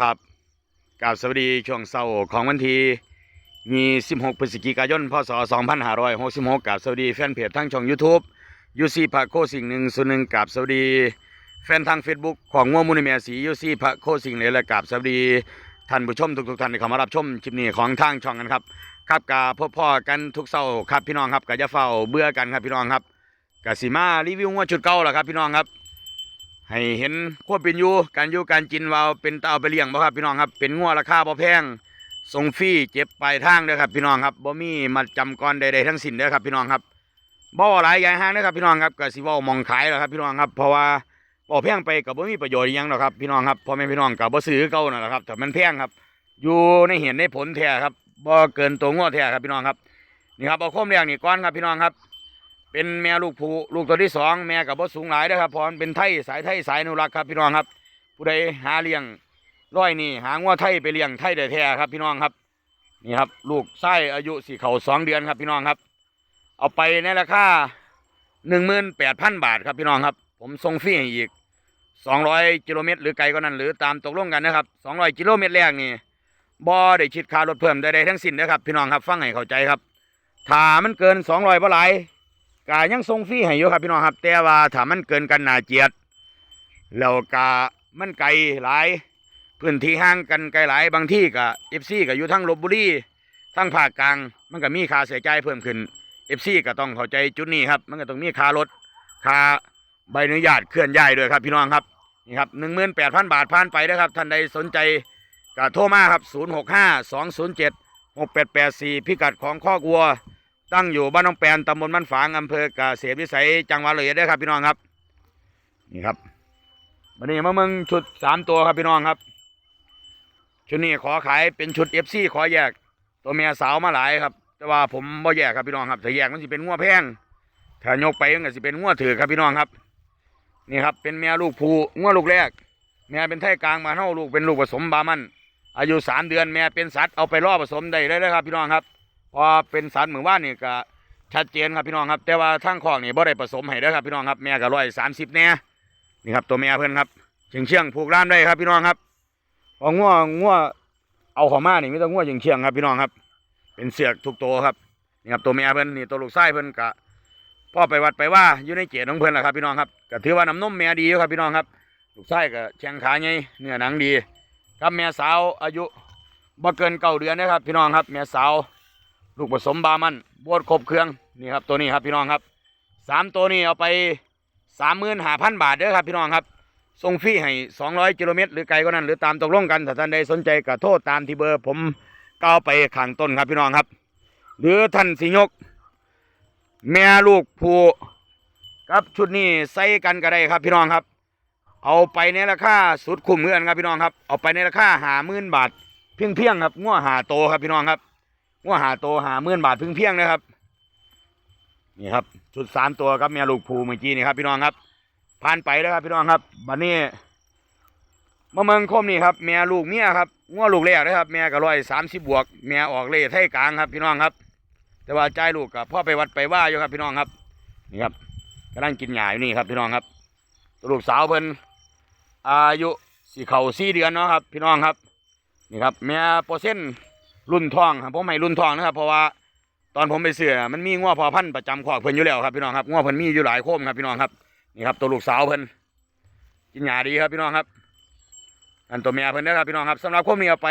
ครับกราบสวัสดีช่วงเช้าของวันที่มี16พฤศจิกายน พศ 2566กราบสวัสดีแฟนเพจทั้งช่อง YouTube ยูซีพระโคสิ่งหนึ่งส่วนหนึ่งกาบสวัสดี แฟนทาง Facebook ของง่วมูลนิเมียสียูซีพระโคสิ่งเหลและกาบสวัสดีท่านผู้ชมทุกๆท่านที่เข้ามารับชมคลิปนี้ของทางช่องกันครับ ครับกาพบพ่อกันทุกเช้าครับพี่น้องครับกะจะเฝ้าเบื่อกันครับพี่น้องครับกะสิมารีวิวงวดชุดเก่าแหละครับพี่น้องครับ ให้เห็นควบเป็นอยู่การอยู่การกินว่าเป็นตาเอาไปเลี้ยงบ่ครับพี่น้องครับเป็นงัวราคาบ่แพงส่งฟรีเจ็บปลายทางเด้อครับพี่น้องครับบ่มีมัดจำก่อนใดๆทั้งสิ้นเด้อครับพี่น้องครับบ่หลายอย่างห้างเด้อครับพี่น้องครับก็สิว้ามองขายแล้วครับพี่น้องครับเพราะว่าบ่แพงไปก็บ่มีประโยชน์ยังหรอกครับพี่น้องครับพ่อแม่พี่น้องก็บ่ซื้อคือเก่านั่นแหละครับแต่มันแพงครับ อยู่ในเห็นในผลแท้ครับบ่เกินตัวงัวแท้ครับพี่น้องครับนี่ครับเอาคมเลี้ยงนี่ก่อนครับพี่น้องครับ เป็นแม่ลูกผู้ลูกตัวที่สองแม่กับบ่สูงหลายนะครับพราะมันเป็นไทยสายไทยสายนุรักษ์ครับพี่น้องครับ ผู้ใดหาเลี้ยงร้อยนี่หางัวไทยไปเลี้ยงไทยได้แท้ครับพี่น้องครับนี่ครับ ลูกไส้อายุสี่เข่าสองเดือนครับพี่น้องครับ เอาไปในราคาหนึ่งหมื่นแปดพันบาทครับพี่น้องครับ ผมส่งฟรีอีกสองร้อยกิโลเมตรหรือไกลก็นั้น หรือตามตกลงกันนะครับสองร้อยกิโลเมตรแรกนี่บ่ได้คิดค่ารถเพิ่มใดๆทั้งสิ้นนะครับพี่น้องครับฟังให้เข้าใจครับถ้ามันเกินสองร้อยบ่หลาย กายังส่งฟรีให้อยู่ครับพี่น้องครับ แต่ว่าถ้ามันเกินกันหนาเจียดแล้วกามันไกลหลายพื้นที่ห่างกันไกลหลายบางที่ก็เอฟซีก็อยู่ทั้งลบบุรีทั้งภาคกลาง มันก็มีค่าเสียใจเพิ่มขึ้นเอฟซีก็ต้องเข้าใจจุดนี้ครับ มันก็ต้องมีค่ารถค่าใบอนุญาตเคลื่อนย้ายด้วยครับพี่น้องครับนี่ครับหนึ่งหมื่นแปดพันบาทผ่านไปนะครับท่านใดสนใจก็โทรมาครับศูนย์หกห้าสองศูนย์เจ็ดหกแปดแปดสี่พิกัดของข้อกวัว ตั้งอยู่บ้านน้องแปนตำบลบ้านฝางอำเภอกเกษตรวิสัยจังหวัดเลยเอ็ดเด้อครับพี่น้องครับ นี่ครับวันนี้มาเมืองชุดสามตัวครับพี่น้องครับ ชุดนี้ขอขายเป็นชุดเอฟซีขอแยก ตัวเมียสาวมาหลายครับ แต่ว่าผมบ่แยกครับพี่น้องครับถ้าแยกมันสิเป็นงัวแพงถ้ายกไปมันก็สิเป็นงัวถือครับพี่น้องครับ นี่ครับเป็นเมียลูกผูงัวลูกแรกแม่เป็นไทยกลางมาเท่าลูกเป็นลูกผสมบามันอายุสามเดือนแม่เป็นสัตว์เอาไปล่อผสมได้เลยนะครับพี่น้องครับ พอเป็นสารเหมือนว่านี่ก็ชัดเจนครับพี่น้องครับ แต่ว่าทางคอกนี่บ่ได้ผสมให้เด้ครับพี่น้องครับแม่ก็ร้อยสามสิบแน่นี่ครับตัวแม่เพิ่อนครับเชียงเชียงผูกร้านได้ครับพี่น้องครับพอง่วง่วเอาขอมานี่ไม่ต้องง่วเชียงเชียงครับพี่น้องครับ เป็นเสือกทุกตัวครับนี่ครับตัวแม่เพิ่อนนี่ตัวลูกไส้เพิ่อนกะพ่อไปวัดไปว่าอยู่ในเจดของเพิ่อนแหละครับพี่น้องครับก็ถือว่าน้ำนมแม่ดีครับพี่น้องครับ ลูกไส้ก็แข้งขาใหญ่เนื้อหนังดี ครับแม่สาวอายุบ่เกินเก้าเดือนนะครับพี่น้องครับแม่สาว ลูกผสมบามันบวชครบเครื่องนี่ครับตัวนี้ครับพี่น้องครับสามตัวนี้เอาไปสามหมื่นห้าพันบาทเด้อครับพี่น้องครับส่งฟรีให้สองร้อยกิโลเมตรหรือไกลก็นั้นหรือตามตกลงกันถ้าท่านใดสนใจก็โทษตามที่เบอร์ผมก้าวไปข้างต้นครับพี่น้องครับ หรือท่านสิยก แม่ลูกผู้ครับชุดนี้ใส่กันก็ได้ครับพี่น้องครับ เอาไปในราคาสุดคุ้มเงินครับพี่น้องครับ เอาไปในราคาหาหมื่นบาทเพียงเพียงๆครับง้อหาโตครับพี่น้องครับ ว่าหาตัวหาหมื่อนบาทเพึ่งเพียงนะครับ นี่ครับชุดสามตัวครับแม่ลูกภูเมื่อกี้นี่ครับ พี่น้องครับผ่านไปแล้วครับพี่น้องครับบัดนี้มาเมืองคมนี่ครับแม่ลูกเมียครับง้อลูกแรกนะครับแม่ก็ร้อยสามสิบบวกแม่ออกเล่ไทยกลางครับ พี่น้องครับ แต่ว่าใจลูกกับพ่อไปวัดไปว่าอยู่ครับ พี่น้องครับ นี่ครับกำลังกินหญ้าอยู่นี่ครับ พี่น้องครับลูกสาวเพิ่นอายุสี่เข่าสี่เดือนเนาะครับ พี่น้องครับ นี่ครับแม่เปอร์เซ็นต์ รุ่นทองครับผมให้รุ่นทองนะครับ เพราะว่าตอนผมไปเสือมันมีง้อพอพันต์ประจำขอกเพิ่นอยู่แล้วครับพี่น้องครับง้อเพิ่นมีอยู่หลายโคมครับพี่น้องครับนี่ครับตัวลูกสาวเพิ่นกินหญ้าดีครับพี่น้องครับ อันตัวเมียเพิ่นนะครับพี่น้องครับสำหรับโคมนี้เอาไป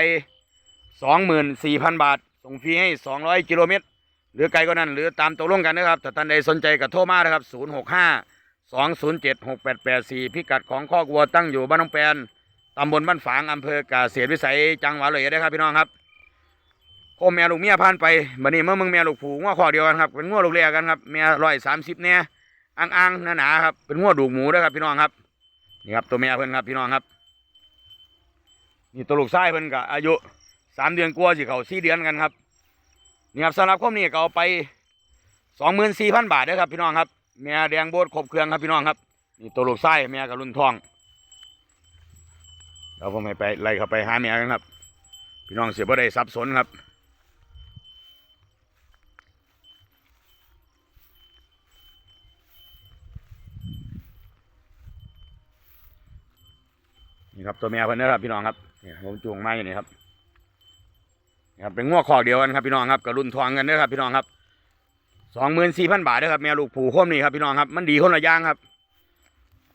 สองหมื่นสี่พันบาทส่งฟรีให้สองร้อยกิโลเมตรหรือไกลก็นั้นหรือตามตกลงกันนะครับถ้าท่านใดสนใจก็โทรมานะครับศูนย์หกห้าสองศูนย์เจ็ดหกแปดแปดสี่พิกัดของข้อกวัวตั้งอยู่บ้านน้องแปนตำบลบ้านฝางอำเภอกาเสียวิสัยจังหวัดเลยนะครับพี่น้องครับ โคมแม่ลูกเมียผ่านไปบัดนี้เมื่อมึงแม่ลูกผูง้อข้อเดียวกันครับเป็นง้อลูกเรียกันครับแม่ร้อยสามสิบเนี่ยอ่างอ่างหนาหนาๆครับเป็นง้อดูกหมูด้วยครับพี่น้องครับนี่ครับตัวแม่เพิ่นครับพี่น้องครับ นี่ตัวลูกชายเพิ่นก็อายุสามเดือนกว่าสิเขาสี่เดือนกันครับนี่ครับสำหรับคมนี้ก็เอาไปสองหมื่นสี่พันบาทเด้อครับพี่น้องครับแม่แดงโบดครบเครื่องครับพี่น้องครับนี่ตัวลูกชายแม่กับรุ่นทองเดี๋ยวผมให้ไปไล่เข้าไปหาแม่กันครับ พี่น้องเสียบ่ได้สับสนครับ นี่ครับตัวแม่เพิ่นนะครับพี่น้องครับเนี่ยผมจูงมาอยู่นี่ครับนี่ครับเป็นงวคอกเดียวกันครับพี่น้องครับกับรุ่นทองกันเด้ครับพี่น้องครับสองหมื่นสี่พันบาทเด้ครับแม่ลูกผูโคมนี่ครับพี่น้องครับมันดีคนละอย่างครับ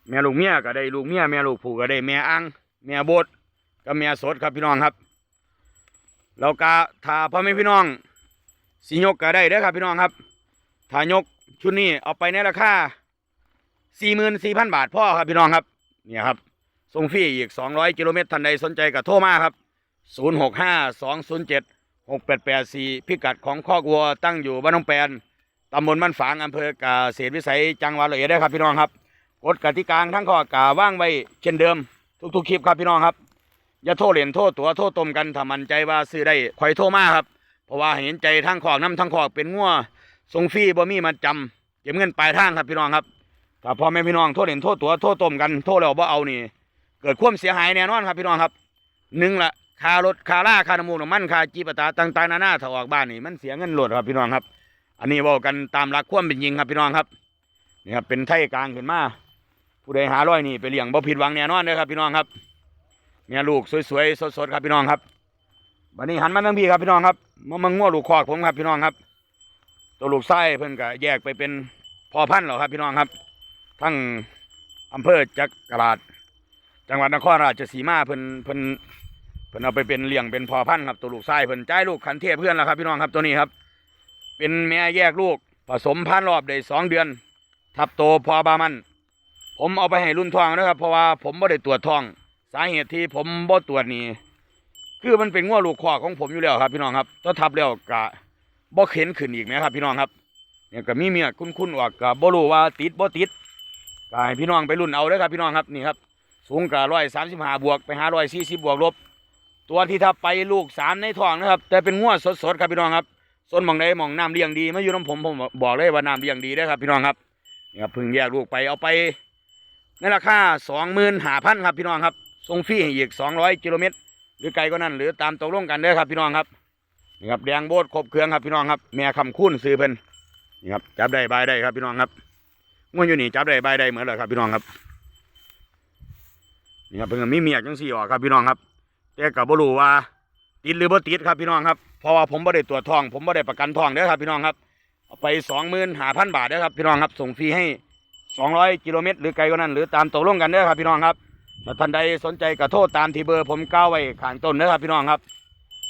แม่ลูกเมียก็ได้ลูกเมียแม่ลูกผูกก็ได้แม่อังแม่โบดกับแม่สดครับพี่น้องครับแล้วก็ถ้าพ่อแม่พี่น้องสิยกก็ได้เด้อครับพี่น้องครับถ้ายกชุดนี้เอาไปในราคาสี่หมื่นสี่พันบาทพ่อครับพี่น้องครับเนี่ยครับ ส่งฟรีอีก 200 กิโลเมตร ทันใดสนใจกับโทรมาครับ 0652076884 พิกัดของคอกวัวตั้งอยู่บ้านน้องแปนตำบลบ้านฝางอำเภอกเกษวิสัยจังหวัดร้อยเอ็ดได้ครับพี่น้องครับกฎกติกาทั้งข้อกาว่างไว้เช่นเดิม ทุกๆคลิปครับพี่น้องครับ อย่าโทษเหรียญโทษตัวโทษตมกันถ้ามันใจว่าซื้อได้คอยโทรมาครับ เพราะว่าเห็นใจทั้งขอกน้ำทั้งขอกเป็นงัวส่งฟรีบ่มีมันจำเก็บเงินปลายทางครับพี่น้องครับถ้าพ่อแม่พี่น้องโทษเหรียญโทษตัวโทษตมกันโทษแล้วบ่เอานี่ เกิดความเสียหายแน่นอนครับพี่น้องครับหนึ่งละค่ารถค่าล่าค่าน้ำมูกน้ำมันค่าจีปตาต่างๆนานาถ้าออกบ้านนี่มันเสียเงินโหลดครับพี่น้องครับ อันนี้เว่ากันตามหลักความเป็นจริงครับพี่น้องครับนี่ครับเป็นไทยกลางขึ้นมาผู้ใดหาร้อยนี่ไปเลี้ยงบ่ผิดหวังแน่นอนเลยครับพี่น้องครับเนี่ยลูกสวยๆสดๆครับพี่น้องครับวันนี้หันมาทั้งพี่ครับพี่น้องครับมามังง้อลูกคอกผมครับพี่น้องครับ ตัวลูกไส้เพิ่นก็แยกไปเป็นพ่อพันธุ์แล้วครับพี่น้องครับ ทั้งอำเภอจักราช จังหวัดนครราชสีมาเพิ่นเพิ่นเพิ่นเอาไปเป็นเลี้ยงเป็นพอพันธุ์ครับตัวลูกไส้เพิ่นจ่ายลูกขันเทพเพื่อนแล้วครับพี่น้องครับตัวนี้ครับ เป็นแม่แยกลูกผสมพันธุ์รอบได้สองเดือน ทับโตพอบามัน ผมเอาไปให้รุ่นทองนะครับ เพราะว่าผมบ่ได้ตรวจทอง สาเหตุที่ผมบ่ตรวจนี่คือมันเป็นงัวลูกคอของผมอยู่แล้วครับ พี่น้องครับถ้าทับแล้วกะบ่เข็นขึ้นอีกนะครับ พี่น้องครับเนี่ยก็มีเมียคุ้นๆออกกะบ่รู้ว่าติดบ่ติดก็ให้พี่น้องไปรุ่นเอาเด้อครับพี่น้องครับนี่ครับ สูงกับร้อยสามสิบห้าบวกไปหาร้อยสี่สิบบวกลบ ตัวที่ทับไปลูกสามในท้องนะครับ แต่เป็นงวดสดๆครับพี่น้องครับส่วนมองใดหมองน้ำเลี้ยงดีมาอยู่น้ำผมผมบอกเลยว่าน้ำเลี้ยงดีได้ครับพี่น้องครับนี่ครับพิ่งแยกลูกไปเอาไปในราคาสองหมื่นห้าพันครับพี่น้องครับส่งฟรีอีกสองร้อยกิโลเมตรหรือไกลก็นั่นหรือตามตกลงกันเด้ครับพี่น้องครับนี่ครับแดงโบดครบเครื่องครับพี่น้องครับแม่คำคุ้นซื้อเพิ่นนี่ครับจับได้ใบได้ครับพี่น้องครับงวดอยู่นี่จับได้ใบได้เหมือนเลยครับพี่น้องครับ นี่ครับเพิ่งมีเมียจังสี่ออกครับพี่น้องครับแต่กับ่รู้ว่าติดหรือบ่ติดครับพี่น้องครับเพราะว่าผมบ่ได้ตรวจทอง ผมบ่ได้ประกันทองเด้อครับพี่น้องครับไปสองหมื่นห้าพันบาทเด้อครับพี่น้องครับส่งฟรีให้สองร้อยกิโลเมตรหรือไกลกว่านั้น หรือตามตกลงกันเด้อครับพี่น้องครับถ้าท่านใดสนใจก็โทษตามที่เบอร์ผมก้าวไว้ข้างต้นเด้อครับพี่น้องครับ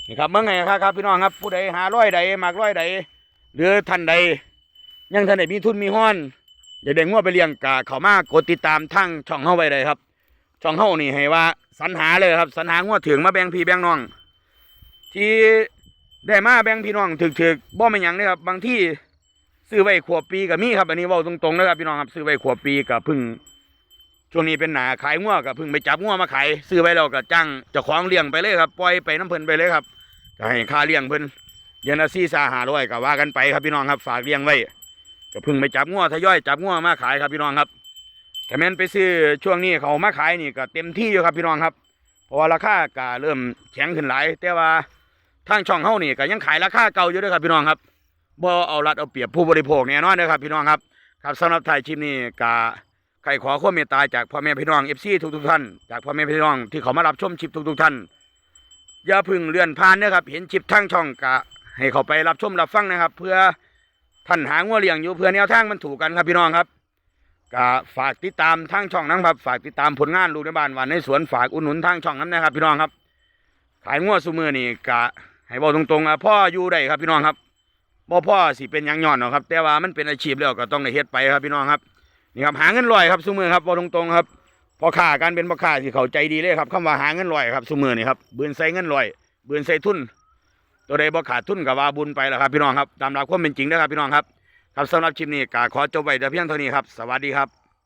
นี่ครับเมื่อไงครับครับพี่น้องครับผู้ใดหาร้อยใดมากร้อยใดหรือท่านใด ยังท่านใดมีทุนมีห้อน อย่ากได้งัวไปเลี้ยงกะเขามากกดติดตามทั้งช่องเฮาไว้เลยครับ ช่องเฮานี่ให้ว่าสรรหาเลยครับสรรหางวดถึงมาแบ่งพี่แบ่งน้อง ที่ได้มาแบ่งพี่น้องถึกถึกๆบ่เป็นหยังเลยครับ บางที่ซื้อไว้ขวบปีกับมีครับ อันนี้เว้าตรงๆนะครับพี่น้องครับซื้อไว้ขวบปีกับพึ่งช่วงนี้เป็นหนาขายงัวกับพึ่งไปจับงัวมาขายซื้อไว้แล้วก็จ้างเจ้าของเลี้ยงไปเลยครับปล่อยไปน้ำเพิ่นไปเลยครับก็ให้ค่าเลี้ยงเพิ่นเดือนละสี่สาหาร้อยก็ว่ากันไปครับพี่น้องครับ ฝากเลี้ยงไว้ก็พึ่งไปจับงัวทยอยจับงัวมาขายครับพี่น้องครับ แต่แม่นไปซื้อช่วงนี้เขามาขายนี่ก็เต็มที่อยู่ครับพี่น้องครับ เพราะว่าราคาก็เริ่มแข็งขึ้นหลายแต่ว่าทางช่องเฮานี่ก็ยังขายราคาเก่าอยู่ด้วยครับพี่น้องครับบ่เอารัดเอาเปรียบผู้บริโภคแน่นอนเด้อครับพี่น้องครับครับสำหรับถ่ายคลิปนี้ก็ใครขอความเมตตาจากพ่อแม่พี่น้อง FC ทุกๆท่านจากพ่อแม่พี่น้องที่เขามารับชมคลิปทุกๆท่านอย่าพึ่งเลื่อนผ่านนะครับ เห็นคลิปทางช่องก็ให้เขาไปรับชมรับฟังนะครับ เพื่อท่านหางัวเลี้ยงอยู่เพื่อแนวทางมันถูกกันครับพี่น้องครับ ก็ฝากติดตามทางช่องนั้นครับ ฝากติดตามผลงานลูกในบ้านวันในสวนฝากอุดหนุนทางช่องนั้นนะครับ พี่น้องครับ ขายงัวซุมือนี่กะให้บอกตรงๆอะพ่ออยู่ได้ครับพี่น้องครับบ่พ่อสิเป็นยังย้อนหรอกครับ แต่ว่ามันเป็นอาชีพแล้วก็ต้องได้เฮ็ดไปครับพี่น้องครับนี่ครับหาเงินลอยครับซุมือครับบอกตรงๆครับพ่อค้าการเป็นพ่อค้าที่เขาใจดีเลยครับคำว่าหาเงินลอยครับซุมือนี่ครับเบือนใส่เงินลอยเบือนใส่ทุนตัวใดบ่ขาดทุนกับว่าบุญไปแล้วครับพี่น้องครับตามหลักความเป็นจริงนะครับพี่น้องครับ ครับสำหรับคลิปนี้ก็ขอจบไว้แต่เพียงเท่านี้ครับ สวัสดีครับ